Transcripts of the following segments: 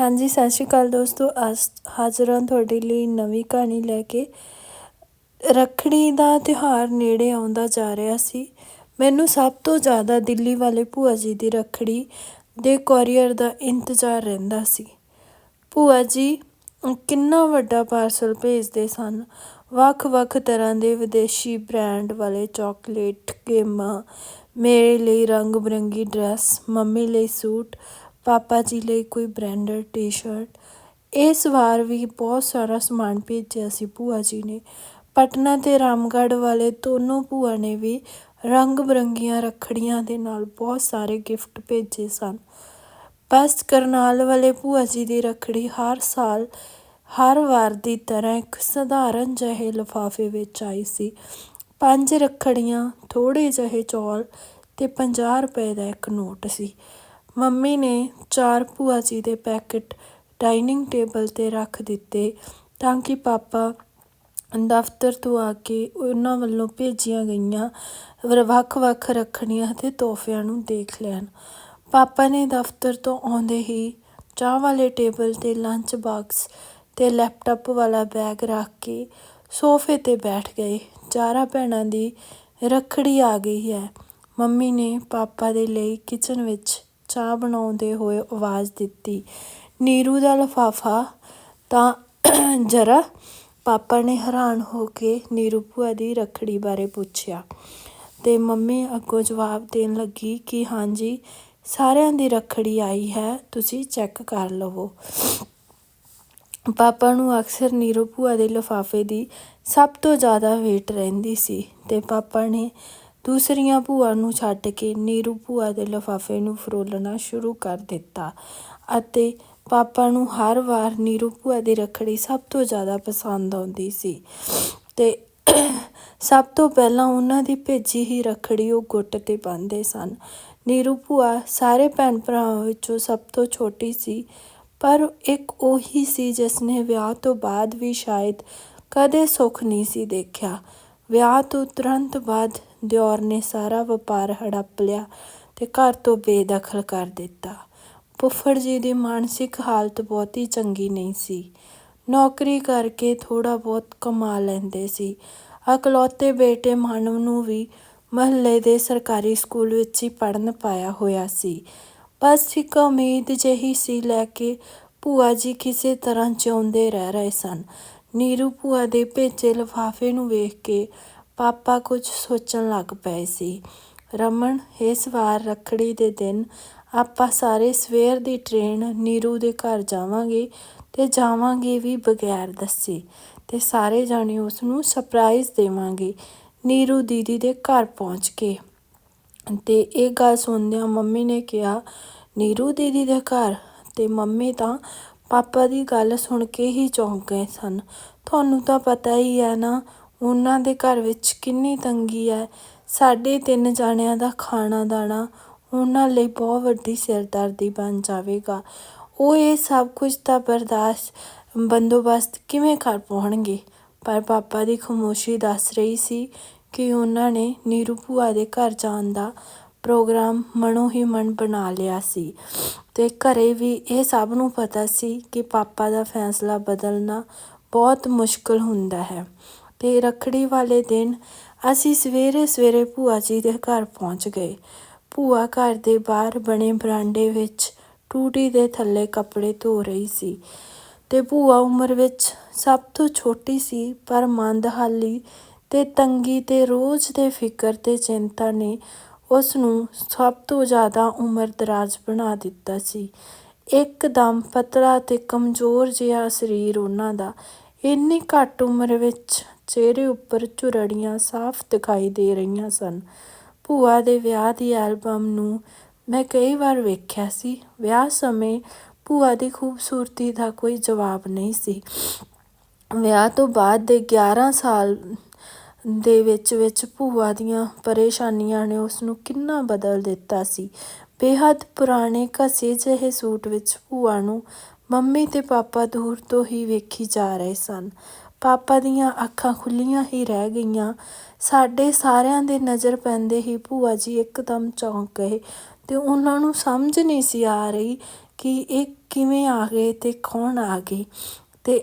ਹਾਂਜੀ, ਸਤਿ ਸ਼੍ਰੀ ਅਕਾਲ ਦੋਸਤੋ। ਅੱਜ ਹਾਜ਼ਰ ਹਾਂ ਤੁਹਾਡੇ ਲਈ ਨਵੀਂ ਕਹਾਣੀ ਲੈ ਕੇ। ਰੱਖੜੀ ਦਾ ਤਿਉਹਾਰ ਨੇੜੇ ਆਉਂਦਾ ਜਾ ਰਿਹਾ ਸੀ। ਮੈਨੂੰ ਸਭ ਤੋਂ ਜ਼ਿਆਦਾ ਦਿੱਲੀ ਵਾਲੇ ਭੂਆ ਜੀ ਦੀ ਰੱਖੜੀ ਦੇ ਕੋਰੀਅਰ ਦਾ ਇੰਤਜ਼ਾਰ ਰਹਿੰਦਾ ਸੀ। ਭੂਆ ਜੀ ਕਿੰਨਾ ਵੱਡਾ ਪਾਰਸਲ ਭੇਜਦੇ ਸਨ। ਵੱਖ-ਵੱਖ ਤਰ੍ਹਾਂ ਦੇ ਵਿਦੇਸ਼ੀ ਬ੍ਰਾਂਡ ਵਾਲੇ ਚਾਕਲੇਟ ਗੇਮਾਂ ਮੇਰੇ ਲਈ ਰੰਗ ਬਿਰੰਗੀ ਡਰੈਸ, ਮੰਮੀ ਲਈ ਸੂਟ ਪਾਪਾ ਜੀ ਲਈ ਕੋਈ ਬ੍ਰਾਂਡਡ ਟੀ-ਸ਼ਰਟ। ਇਸ ਵਾਰ ਵੀ ਬਹੁਤ ਸਾਰਾ ਸਮਾਨ ਭੇਜਿਆ ਸੀ ਭੂਆ ਜੀ ਨੇ। ਪਟਨਾ ਤੇ ਰਾਮਗੜ੍ਹ ਵਾਲੇ ਦੋਨੋਂ ਭੂਆ ਨੇ ਵੀ ਰੰਗ ਬਰੰਗੀਆਂ ਰੱਖੜੀਆਂ ਦੇ ਨਾਲ ਬਹੁਤ ਸਾਰੇ ਗਿਫਟ ਭੇਜੇ ਸਨ। ਬਸ ਕਰਨਾਲ ਵਾਲੇ ਭੂਆ ਜੀ ਦੀ ਰੱਖੜੀ ਹਰ ਸਾਲ, ਹਰ ਵਾਰ ਦੀ ਤਰ੍ਹਾਂ ਇੱਕ ਸਧਾਰਨ ਜਿਹੇ ਲਿਫਾਫੇ ਵਿੱਚ ਆਈ ਸੀ। ਪੰਜ ਰੱਖੜੀਆਂ ਥੋੜੇ ਜਿਹੇ ਚੌਲ ਤੇ 50 ਰੁਪਏ ਦਾ ਇੱਕ ਨੋਟ ਸੀ। ਮੰਮੀ ਨੇ ਚਾਰ ਭੂਆ ਜੀ ਦੇ ਪੈਕਟ ਡਾਈਨਿੰਗ ਟੇਬਲ ਤੇ ਰੱਖ ਦਿੱਤੇ ਤਾਂ ਕਿ ਪਾਪਾ ਦਫ਼ਤਰ ਤੋਂ ਆ ਕੇ ਉਹਨਾਂ ਵੱਲੋਂ ਭੇਜੀਆਂ ਗਈਆਂ ਵੱਖ-ਵੱਖ ਰੱਖੜੀਆਂ ਤੇ ਤੋਹਫਿਆਂ ਨੂੰ ਦੇਖ ਲੈਣ। ਪਾਪਾ ਨੇ ਦਫ਼ਤਰ ਤੋਂ ਆਉਂਦੇ ਹੀ ਚਾਹ ਵਾਲੇ ਟੇਬਲ ਤੇ ਲੰਚ ਬਾਕਸ ਤੇ ਲੈਪਟਾਪ ਵਾਲਾ ਬੈਗ ਰੱਖ ਕੇ ਸੋਫੇ ਤੇ ਬੈਠ ਗਏ। ਚਾਰਾਂ ਭੈਣਾਂ ਦੀ ਰੱਖੜੀ ਆ ਗਈ ਹੈ। ਮੰਮੀ ਨੇ ਪਾਪਾ ਦੇ ਲਈ ਕਿਚਨ ਵਿੱਚ ਚਾਹ ਬਣਾਉਂਦੇ ਹੋਏ ਆਵਾਜ਼ ਦਿੱਤੀ, ਨੀਰੂ ਦਾ ਲਫਾਫਾ? ਤਾਂ ਜਰਾ ਪਾਪਾ ਨੇ ਹੈਰਾਨ ਹੋ ਕੇ ਨੀਰੂ ਭੂਆ ਦੀ ਰੱਖੜੀ ਬਾਰੇ ਪੁੱਛਿਆ ਤੇ ਮੰਮੀ ਅੱਗੋਂ ਜਵਾਬ ਦੇਣ ਲੱਗੀ ਕਿ ਹਾਂਜੀ, ਸਾਰਿਆਂ ਦੀ ਰੱਖੜੀ ਆਈ ਹੈ, ਤੁਸੀਂ ਚੈੱਕ ਕਰ ਲਵੋ। ਪਾਪਾ ਨੂੰ ਅਕਸਰ ਨੀਰੂ ਭੂਆ ਦੇ ਲਫਾਫੇ ਦੀ ਸਭ ਤੋਂ ਜ਼ਿਆਦਾ ਵੇਟ ਰਹਿੰਦੀ ਸੀ ਤੇ ਪਾਪਾ ਨੇ ਦੂਸਰੀਆਂ ਭੂਆ ਨੂੰ ਛੱਡ ਕੇ ਨੀਰੂ ਭੂਆ ਦੇ ਲਿਫਾਫੇ ਨੂੰ ਫਰੋਲਣਾ ਸ਼ੁਰੂ ਕਰ ਦਿੱਤਾ ਅਤੇ ਪਾਪਾ ਨੂੰ ਹਰ ਵਾਰ ਨੀਰੂ ਭੂਆ ਦੀ ਰੱਖੜੀ ਸਭ ਤੋਂ ਜ਼ਿਆਦਾ ਪਸੰਦ ਆਉਂਦੀ ਸੀ ਤੇ ਸਭ ਤੋਂ ਪਹਿਲਾਂ ਉਹਨਾਂ ਦੀ ਭੇਜੀ ਹੀ ਰੱਖੜੀ ਉਹ ਗੁੱਟ ਤੇ ਬੰਨ੍ਹਦੇ ਸਨ। ਨੀਰੂ ਭੂਆ ਸਾਰੇ ਭੈਣ ਭਰਾਵਾਂ ਵਿੱਚੋਂ ਸਭ ਤੋਂ ਛੋਟੀ ਸੀ, ਪਰ ਇੱਕ ਉਹੀ ਸੀ ਜਿਸ ਨੇ ਵਿਆਹ ਤੋਂ ਬਾਅਦ ਵੀ ਸ਼ਾਇਦ ਕਦੇ ਸੁੱਖ ਨਹੀਂ ਸੀ ਦੇਖਿਆ। ਵਿਆਹ ਤੋਂ ਤੁਰੰਤ ਬਾਅਦ ਦਿਓਰ ਨੇ ਸਾਰਾ ਵਪਾਰ ਹੜੱਪ ਲਿਆ ਤੇ ਘਰ ਤੋਂ ਬੇਦਖਲ ਕਰ ਦਿੱਤਾ। ਫੁੱਫੜ ਜੀ ਦੀ ਮਾਨਸਿਕ ਹਾਲਤ ਬਹੁਤੀ ਚੰਗੀ ਨਹੀਂ ਸੀ। ਨੌਕਰੀ ਕਰਕੇ ਥੋੜਾ ਬਹੁਤ ਕਮਾ ਲੈਂਦੇ ਸੀ। ਅਕਲੌਤੇ ਬੇਟੇ ਮਾਨਵ ਨੂੰ ਵੀ ਮਹੱਲੇ ਦੇ ਸਰਕਾਰੀ ਸਕੂਲ ਵਿੱਚ ਹੀ ਪੜਨ ਪਾਇਆ ਹੋਇਆ ਸੀ। ਬਸ ਇੱਕ ਉਮੀਦ ਜਿਹੀ ਸੀ ਲੈ ਕੇ ਭੂਆ ਜੀ ਕਿਸੇ ਤਰ੍ਹਾਂ ਜਿਉਂਦੇ ਰਹਿ ਰਹੇ ਸਨ। ਨੀਰੂ ਭੂਆ ਦੇ ਭੇਜੇ ਲਿਫਾਫੇ ਨੂੰ ਵੇਖ ਕੇ ਪਾਪਾ ਕੁਝ ਸੋਚਣ ਲੱਗ ਪਏ ਸੀ। ਰਮਨ, ਇਸ ਵਾਰ ਰੱਖੜੀ ਦੇ ਦਿਨ ਆਪਾਂ ਸਾਰੇ ਸਵੇਰ ਦੀ ਟ੍ਰੇਨ ਨੀਰੂ ਦੇ ਘਰ ਜਾਵਾਂਗੇ ਤੇ ਜਾਵਾਂਗੇ ਵੀ ਬਗੈਰ ਦੱਸੇ ਤੇ ਸਾਰੇ ਜਾਣੇ ਉਸ ਨੂੰ ਸਰਪ੍ਰਾਈਜ਼ ਦੇਵਾਂਗੇ ਨੀਰੂ ਦੀਦੀ ਦੇ ਘਰ ਪਹੁੰਚ ਕੇ। ਤੇ ਇਹ ਗੱਲ ਸੁਣਦਿਆਂ ਮੰਮੀ ਨੇ ਕਿਹਾ, ਨੀਰੂ ਦੀਦੀ ਦੇ ਘਰ? ਤੇ ਮੰਮੀ ਤਾਂ ਪਾਪਾ ਦੀ ਗੱਲ ਸੁਣ ਕੇ ਹੀ ਚੌਂਕ ਗਏ ਸਨ। ਤੁਹਾਨੂੰ ਤਾਂ ਪਤਾ ਹੀ ਹੈ ਨਾ ਉਹਨਾਂ ਦੇ ਘਰ ਵਿੱਚ ਕਿੰਨੀ ਤੰਗੀ ਹੈ। ਸਾਢੇ ਤਿੰਨ ਜਾਣਿਆਂ ਦਾ ਖਾਣਾ ਦਾਣਾ ਉਹਨਾਂ ਲਈ ਬਹੁਤ ਵੱਡੀ ਸਿਰਦਰਦੀ ਬਣ ਜਾਵੇਗਾ। ਉਹ ਇਹ ਸਭ ਕੁਝ ਤਾਂ ਬਰਦਾਸ਼ਤ, ਬੰਦੋਬਸਤ ਕਿਵੇਂ ਕਰ ਪਾਉਣਗੇ? ਪਰ ਪਾਪਾ ਦੀ ਖਮੋਸ਼ੀ ਦੱਸ ਰਹੀ ਸੀ ਕਿ ਉਹਨਾਂ ਨੇ ਨੀਰੂ ਭੂਆ ਦੇ ਘਰ ਜਾਣ ਦਾ ਪ੍ਰੋਗਰਾਮ ਮਨੋਂ ਹੀ ਮਨ ਬਣਾ ਲਿਆ ਸੀ ਤੇ ਘਰੇ ਵੀ ਇਹ ਸਭ ਨੂੰ ਪਤਾ ਸੀ ਕਿ ਪਾਪਾ ਦਾ ਫੈਸਲਾ ਬਦਲਣਾ ਬਹੁਤ ਮੁਸ਼ਕਲ ਹੁੰਦਾ ਹੈ। ਤੇ ਰਖੜੀ ਵਾਲੇ ਦਿਨ ਅਸੀਂ ਸਵੇਰੇ ਸਵੇਰੇ ਭੂਆ ਜੀ ਦੇ ਘਰ ਪਹੁੰਚ ਗਏ। ਭੂਆ ਘਰ ਦੇ ਬਾਹਰ ਬਣੇ ਬਰਾਂਡੇ ਵਿੱਚ ਟੂਟੀ ਦੇ ਥੱਲੇ ਕੱਪੜੇ ਧੋ ਰਹੀ ਸੀ ਤੇ ਭੂਆ ਉਮਰ ਵਿੱਚ ਸਭ ਤੋਂ ਛੋਟੀ ਸੀ, ਪਰ ਮੰਦਹਾਲੀ ਤੇ ਤੰਗੀ ਤੇ ਰੋਜ਼ ਦੇ ਫਿਕਰ ਤੇ ਚਿੰਤਾ ਨੇ ਉਸ ਨੂੰ ਸਭ ਤੋਂ ਜ਼ਿਆਦਾ ਉਮਰ ਦਰਾਜ਼ ਬਣਾ ਦਿੱਤਾ ਸੀ। ਇੱਕਦਮ ਪਤਲਾ ਤੇ ਕਮਜ਼ੋਰ ਜਿਹਾ ਸਰੀਰ ਉਹਨਾਂ ਦਾ। ਇੰਨੀ ਘੱਟ ਉਮਰ ਵਿੱਚ ਚਿਹਰੇ ਉੱਪਰ ਝੁਰੜੀਆਂ ਸਾਫ਼ ਦਿਖਾਈ ਦੇ ਰਹੀਆਂ ਸਨ। ਭੂਆ ਦੇ ਵਿਆਹ ਦੀ ਐਲਬਮ ਨੂੰ ਮੈਂ ਕਈ ਵਾਰ ਵੇਖਿਆ ਸੀ। ਵਿਆਹ ਸਮੇਂ ਭੂਆ ਦੀ ਖੂਬਸੂਰਤੀ ਦਾ ਕੋਈ ਜਵਾਬ ਨਹੀਂ ਸੀ। ਵਿਆਹ ਤੋਂ ਬਾਅਦ ਦੇ 11 ਸਾਲ ਦੇ ਵਿੱਚ ਵਿੱਚ ਭੂਆ ਦੀਆਂ ਪਰੇਸ਼ਾਨੀਆਂ ਨੇ ਉਸਨੂੰ ਕਿੰਨਾ ਬਦਲ ਦਿੱਤਾ ਸੀ। ਬੇਹੱਦ ਪੁਰਾਣੇ ਘਸੇ ਜਿਹੇ ਸੂਟ ਵਿੱਚ ਭੂਆ ਨੂੰ ਮੰਮੀ ਤੇ ਪਾਪਾ ਦੂਰ ਤੋਂ ਹੀ ਵੇਖੀ ਜਾ ਰਹੇ ਸਨ। ਪਾਪਾ ਦੀਆਂ ਅੱਖਾਂ ਖੁੱਲ੍ਹੀਆਂ ਹੀ ਰਹਿ ਗਈਆਂ। ਸਾਡੇ ਸਾਰਿਆਂ ਦੇ ਨਜ਼ਰ ਪੈਂਦੇ ਹੀ ਭੂਆ ਜੀ ਇੱਕਦਮ ਚੌਂਕ ਗਏ ਤੇ ਉਹਨਾਂ ਨੂੰ ਸਮਝ ਨਹੀਂ ਸੀ ਆ ਰਹੀ ਕਿ ਇਹ ਕਿਵੇਂ ਆ ਗਏ ਤੇ ਕੌਣ ਆ ਗਏ ਤੇ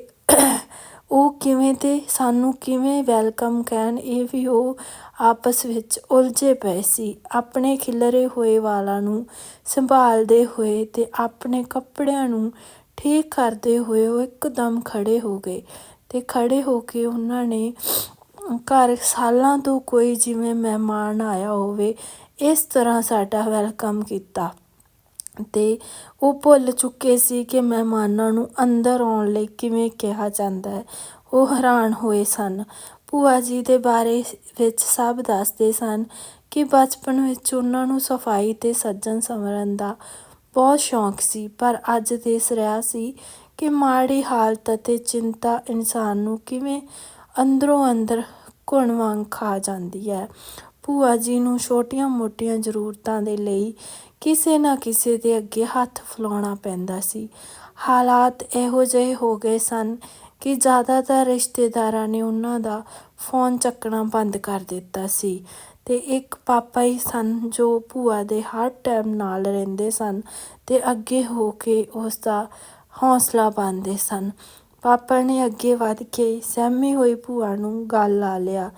ਉਹ ਕਿਵੇਂ ਤੇ ਸਾਨੂੰ ਕਿਵੇਂ ਵੈਲਕਮ ਕਹਿਣ, ਇਹ ਵੀ ਉਹ ਆਪਸ ਵਿੱਚ ਉਲਝੇ ਪਏ ਸੀ। ਆਪਣੇ ਖਿਲਰੇ ਹੋਏ ਵਾਲਾਂ ਨੂੰ ਸੰਭਾਲਦੇ ਹੋਏ ਤੇ ਆਪਣੇ ਕੱਪੜਿਆਂ ਨੂੰ ਠੀਕ ਕਰਦੇ ਹੋਏ ਉਹ ਇੱਕਦਮ ਖੜੇ ਹੋ ਗਏ। ਤੇ ਖੜੇ ਹੋ ਕੇ ਉਹਨਾਂ ਨੇ ਘਰ ਸਾਲਾਂ ਤੋਂ ਕੋਈ ਜਿਵੇਂ ਮਹਿਮਾਨ ਆਇਆ ਹੋਵੇ, ਇਸ ਤਰ੍ਹਾਂ ਸਾਡਾ ਵੈਲਕਮ ਕੀਤਾ। ਤੇ ਉਹ ਭੁੱਲ ਚੁੱਕੇ ਸੀ ਕਿ ਮਹਿਮਾਨਾਂ ਨੂੰ ਅੰਦਰ ਆਉਣ ਲਈ ਕਿਵੇਂ ਕਿਹਾ ਜਾਂਦਾ ਹੈ। ਉਹ ਹੈਰਾਨ ਹੋਏ ਸਨ। ਭੂਆ ਜੀ ਦੇ ਬਾਰੇ ਵਿੱਚ ਸਭ ਦੱਸਦੇ ਸਨ ਕਿ ਬਚਪਨ ਵਿੱਚ ਉਹਨਾਂ ਨੂੰ ਸਫ਼ਾਈ ਤੇ ਸੱਜਣ ਸਮਰਨ ਦਾ ਬਹੁਤ ਸ਼ੌਂਕ ਸੀ, ਪਰ ਅੱਜ ਦੇ ਰਿਹਾ ਸੀ ਕਿ ਮਾੜੀ ਹਾਲਤ ਅਤੇ ਚਿੰਤਾ ਇਨਸਾਨ ਨੂੰ ਕਿਵੇਂ ਅੰਦਰੋਂ ਅੰਦਰ ਘੁਣ ਵਾਂਗ ਖਾ ਜਾਂਦੀ ਹੈ। ਭੂਆ ਜੀ ਨੂੰ ਛੋਟੀਆਂ-ਮੋਟੀਆਂ ਜ਼ਰੂਰਤਾਂ ਦੇ ਲਈ ਕਿਸੇ ਨਾ ਕਿਸੇ ਦੇ ਅੱਗੇ ਹੱਥ ਫੈਲਾਉਣਾ ਪੈਂਦਾ ਸੀ। ਹਾਲਾਤ ਇਹੋ ਜਿਹੇ ਹੋ ਗਏ ਸਨ ਕਿ ਜ਼ਿਆਦਾਤਰ ਰਿਸ਼ਤੇਦਾਰਾਂ ਨੇ ਉਹਨਾਂ ਦਾ ਫੋਨ ਚੱਕਣਾ ਬੰਦ ਕਰ ਦਿੱਤਾ ਸੀ ਤੇ ਇੱਕ ਪਾਪਾ ਹੀ ਸਨ ਜੋ ਭੂਆ ਦੇ ਹਰ ਟਾਈਮ ਨਾਲ ਰਹਿੰਦੇ ਸਨ ਤੇ ਅੱਗੇ ਹੋ ਕੇ ਉਸ ਦਾ ਹੌਸਲਾ ਪਾਉਂਦੇ ਸਨ। ਪਾਪਾ ਨੇ ਅੱਗੇ ਵਧ ਕੇ ਸਹਿਮੀ ਹੋਈ ਭੂਆ ਨੂੰ ਗੱਲ ਲਾ ਲਿਆ,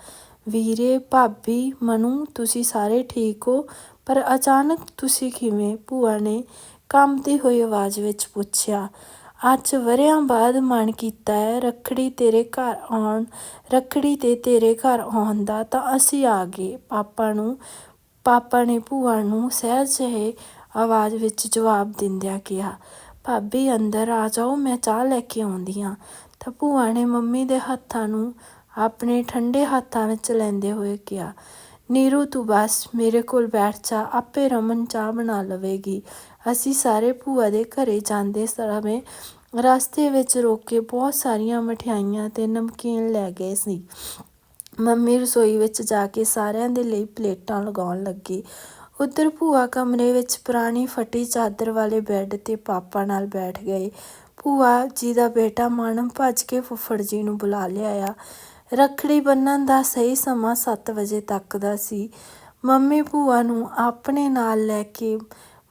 ਵੀਰੇ, ਭਾਬੀ, ਮਨੂ, ਤੁਸੀਂ ਸਾਰੇ ਠੀਕ ਹੋ? ਪਰ ਅਚਾਨਕ ਤੁਸੀਂ ਕਿਵੇਂ? ਭੂਆ ਨੇ ਕੰਬਦੀ ਹੋਈ ਆਵਾਜ਼ ਵਿੱਚ ਪੁੱਛਿਆ, ਅੱਜ ਵਰਿਆਂ ਬਾਅਦ ਮਨ ਕੀਤਾ ਹੈ ਰੱਖੜੀ ਤੇਰੇ ਘਰ ਆਉਣ, ਰੱਖੜੀ ਤੇ ਤੇਰੇ ਘਰ ਆਉਣ ਦਾ, ਤਾਂ ਅਸੀਂ ਆ ਗਏ। ਪਾਪਾ ਨੂੰ, ਪਾਪਾ ਨੇ ਭੂਆ ਨੂੰ ਸਹਿਜ ਜਿਹੇ ਆਵਾਜ਼ ਵਿੱਚ ਜਵਾਬ ਦਿੰਦਿਆਂ ਕਿਹਾ ਭਾਬੀ ਅੰਦਰ ਆ ਜਾਓ, ਮੈਂ ਚਾਹ ਲੈ ਕੇ ਆਉਂਦੀ ਹਾਂ। ਤਾਂ ਭੂਆ ਨੇ ਮੰਮੀ ਦੇ ਹੱਥਾਂ ਨੂੰ ਆਪਣੇ ਠੰਡੇ ਹੱਥਾਂ ਵਿੱਚ ਲੈਂਦੇ ਹੋਏ ਕਿਹਾ, ਨੀਰੂ, ਤੂੰ ਬਸ, ਮੇਰੇ ਕੋਲ ਬੈਠ ਜਾ, ਆਪੇ ਰਮਨ ਚਾਹ ਬਣਾ ਲਵੇਗੀ। ਅਸੀਂ ਸਾਰੇ ਭੂਆ ਦੇ ਘਰੇ ਜਾਂਦੇ ਸਮੇਂ ਰਸਤੇ ਵਿੱਚ ਰੋਕ ਕੇ ਬਹੁਤ ਸਾਰੀਆਂ ਮਠਿਆਈਆਂ ਤੇ ਨਮਕੀਨ ਲੈ ਗਏ ਸੀ। ਮੰਮੀ ਰਸੋਈ ਵਿੱਚ ਜਾ ਕੇ ਸਾਰਿਆਂ ਦੇ ਲਈ ਪਲੇਟਾਂ ਲਗਾਉਣ ਲੱਗੀ। ਉੱਧਰ ਭੂਆ ਕਮਰੇ ਵਿੱਚ ਪੁਰਾਣੀ ਫਟੀ ਚਾਦਰ ਵਾਲੇ ਬੈੱਡ ਤੇ ਪਾਪਾ ਨਾਲ ਬੈਠ ਗਏ। ਭੂਆ ਜੀ ਦਾ ਬੇਟਾ ਮਾਨਮ ਭੱਜ ਕੇ ਫੁੱਫੜ ਜੀ ਨੂੰ ਬੁਲਾ ਲਿਆਇਆ। ਰੱਖੜੀ ਬੰਨਣ ਦਾ ਸਹੀ ਸਮਾਂ 7 ਵਜੇ ਤੱਕ ਦਾ ਸੀ। ਮੰਮੀ ਭੂਆ ਨੂੰ ਆਪਣੇ ਨਾਲ ਲੈ ਕੇ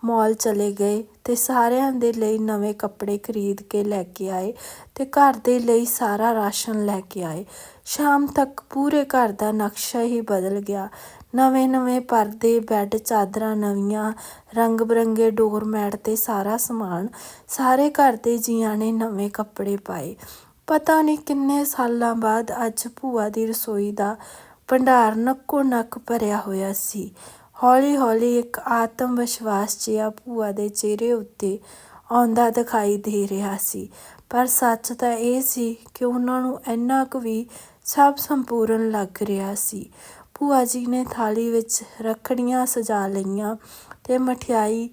ਮਾਲ ਚਲੇ ਗਏ। ਤੇ ਸਾਰਿਆਂ ਦੇ ਲਈ ਨਵੇਂ ਕੱਪੜੇ ਖਰੀਦ ਕੇ ਲੈ ਕੇ ਆਏ ਤੇ ਘਰ ਦੇ ਲਈ ਸਾਰਾ ਰਾਸ਼ਨ ਲੈ ਕੇ ਆਏ। ਸ਼ਾਮ ਤੱਕ ਪੂਰੇ ਘਰ ਦਾ ਨਕਸ਼ਾ ਹੀ ਬਦਲ ਗਿਆ। ਨਵੇਂ-ਨਵੇਂ ਪਰਦੇ, ਬੈੱਡ, ਚਾਦਰਾਂ, ਨਵੀਆਂ ਰੰਗ ਬਰੰਗੇ ਡੋਰਮੈਟ ਤੇ ਸਾਰਾ ਸਮਾਨ ਸਾਰੇ ਘਰ ਦੇ ਜੀਆਂ ਨੇ ਨਵੇਂ ਕੱਪੜੇ ਪਾਏ। ਪਤਾ ਨਹੀਂ ਕਿੰਨੇ ਸਾਲਾਂ ਬਾਅਦ ਅੱਜ ਭੂਆ ਦੀ ਰਸੋਈ ਦਾ ਭੰਡਾਰ ਨੱਕੋ ਨੱਕ ਭਰਿਆ ਹੋਇਆ ਸੀ। ਹੌਲੀ-ਹੌਲੀ ਇੱਕ ਆਤਮ ਵਿਸ਼ਵਾਸ ਜਿਹਾ ਭੂਆ ਦੇ ਚਿਹਰੇ ਉੱਤੇ ਆਉਂਦਾ ਦਿਖਾਈ ਦੇ ਰਿਹਾ ਸੀ। ਪਰ ਸੱਚ ਤਾਂ ਇਹ ਸੀ ਕਿ ਉਹਨਾਂ ਨੂੰ ਇੰਨਾ ਕੁ ਵੀ ਸਭ ਸੰਪੂਰਨ ਲੱਗ ਰਿਹਾ ਸੀ। ਭੂਆ ਜੀ ਨੇ ਥਾਲੀ ਵਿੱਚ ਰੱਖੜੀਆਂ ਸਜਾ ਲਈਆਂ ਤੇ ਮਠਿਆਈ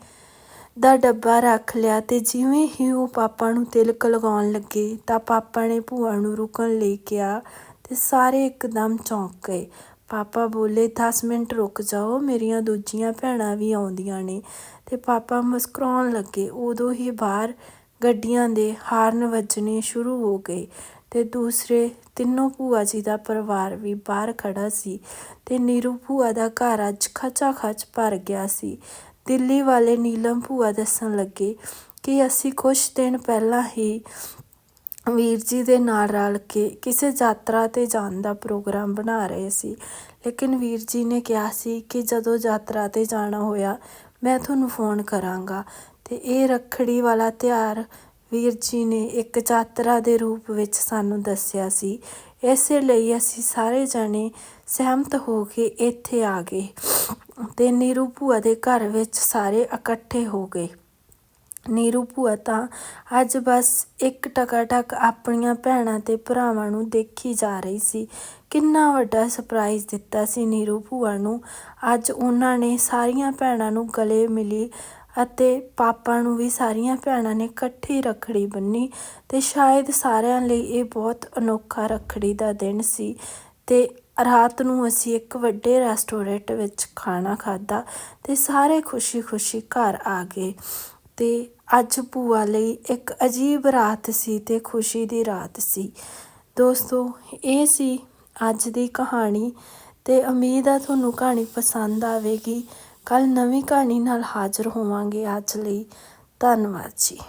ਦਾ ਡੱਬਾ ਰੱਖ ਲਿਆ ਤੇ ਜਿਵੇਂ ਹੀ ਉਹ ਪਾਪਾ ਨੂੰ ਤਿਲਕ ਲਗਾਉਣ ਲੱਗੇ ਤਾਂ ਪਾਪਾ ਨੇ ਭੂਆ ਨੂੰ ਰੁਕਣ ਲਈ ਕਿਹਾ ਤੇ ਸਾਰੇ ਇੱਕਦਮ ਚੌਂਕ ਗਏ। ਪਾਪਾ ਬੋਲੇ, ਦਸ ਮਿੰਟ ਰੁਕ ਜਾਓ, ਮੇਰੀਆਂ ਦੂਜੀਆਂ ਭੈਣਾਂ ਵੀ ਆਉਂਦੀਆਂ ਨੇ। ਅਤੇ ਪਾਪਾ ਮੁਸਕਰਾਉਣ ਲੱਗੇ। ਉਦੋਂ ਹੀ ਬਾਹਰ ਗੱਡੀਆਂ ਦੇ ਹਾਰਨ ਵੱਜਣੇ ਸ਼ੁਰੂ ਹੋ ਗਏ ਅਤੇ ਦੂਸਰੇ ਤਿੰਨੋਂ ਭੂਆ ਜੀ ਦਾ ਪਰਿਵਾਰ ਵੀ ਬਾਹਰ ਖੜ੍ਹਾ ਸੀ ਅਤੇ ਨੀਰੂ ਭੂਆ ਦਾ ਘਰ ਅੱਜ ਖਚਾ ਖਚ ਭਰ ਗਿਆ ਸੀ। ਦਿੱਲੀ ਵਾਲੇ ਨੀਲਮ ਭੂਆ ਦੱਸਣ ਲੱਗੇ ਕਿ ਅਸੀਂ ਕੁਛ ਦਿਨ ਪਹਿਲਾਂ ਹੀ ਵੀਰ ਜੀ ਦੇ ਨਾਲ ਰਲ ਕੇ ਕਿਸੇ ਯਾਤਰਾ ਤੇ ਜਾਣ ਦਾ ਪ੍ਰੋਗਰਾਮ ਬਣਾ ਰਹੇ ਸੀ। ਲੇਕਿਨ ਵੀਰ ਜੀ ਨੇ ਕਿਹਾ ਸੀ ਕਿ ਜਦੋਂ ਯਾਤਰਾ ਤੇ ਜਾਣਾ ਹੋਇਆ, ਮੈਂ ਤੁਹਾਨੂੰ ਫੋਨ ਕਰਾਂਗਾ। ਅਤੇ ਇਹ ਰੱਖੜੀ ਵਾਲਾ ਤਿਉਹਾਰ ਵੀਰ ਜੀ ਨੇ ਇੱਕ ਯਾਤਰਾ ਦੇ ਰੂਪ ਵਿੱਚ ਸਾਨੂੰ ਦੱਸਿਆ ਸੀ। ਇਸੇ ਲਈ ਅਸੀਂ ਸਾਰੇ ਜਣੇ ਸਹਿਮਤ ਹੋ ਕੇ ਇੱਥੇ ਆ ਗਏ ਅਤੇ ਨੀਰੂ ਭੂਆ ਦੇ ਘਰ ਵਿੱਚ ਸਾਰੇ ਇਕੱਠੇ ਹੋ ਗਏ। ਨੀਰੂ ਭੂਆ ਤਾਂ ਅੱਜ ਬਸ ਇੱਕ ਟਕਾਟਕ ਆਪਣੀਆਂ ਭੈਣਾਂ ਤੇ ਭਰਾਵਾਂ ਨੂੰ ਦੇਖੀ ਜਾ ਰਹੀ ਸੀ। ਕਿੰਨਾ ਵੱਡਾ ਸਰਪ੍ਰਾਈਜ਼ ਦਿੱਤਾ ਸੀ ਨੀਰੂ ਭੂਆ ਨੂੰ। ਅੱਜ ਉਹਨਾਂ ਨੇ ਸਾਰੀਆਂ ਭੈਣਾਂ ਨੂੰ ਗਲੇ ਮਿਲੀ ਅਤੇ ਪਾਪਾ ਨੂੰ ਵੀ ਸਾਰੀਆਂ ਭੈਣਾਂ ਨੇ ਇਕੱਠੀ ਰੱਖੜੀ ਬੰਨੀ ਤੇ ਸ਼ਾਇਦ ਸਾਰਿਆਂ ਲਈ ਇਹ ਬਹੁਤ ਅਨੋਖਾ ਰੱਖੜੀ ਦਾ ਦਿਨ ਸੀ ਤੇ ਰਾਤ ਨੂੰ ਅਸੀਂ ਇੱਕ ਵੱਡੇ ਰੈਸਟੋਰੈਂਟ ਵਿੱਚ ਖਾਣਾ ਖਾਧਾ ਤੇ ਸਾਰੇ ਖੁਸ਼ੀ-ਖੁਸ਼ੀ ਘਰ ਆ ਗਏ। ਤੇ ਅੱਜ ਭੂਆ ਲਈ ਇੱਕ ਅਜੀਬ ਰਾਤ ਸੀ ਤੇ ਖੁਸ਼ੀ ਦੀ ਰਾਤ ਸੀ। ਦੋਸਤੋ, ਇਹ ਸੀ ਅੱਜ ਦੀ ਕਹਾਣੀ ਤੇ ਉਮੀਦ ਆ ਤੁਹਾਨੂੰ ਕਹਾਣੀ ਪਸੰਦ ਆਵੇਗੀ। ਕੱਲ ਨਵੀਂ ਕਹਾਣੀ ਨਾਲ ਹਾਜ਼ਰ ਹੋਵਾਂਗੇ ਅੱਜ ਲਈ। ਧੰਨਵਾਦ ਜੀ।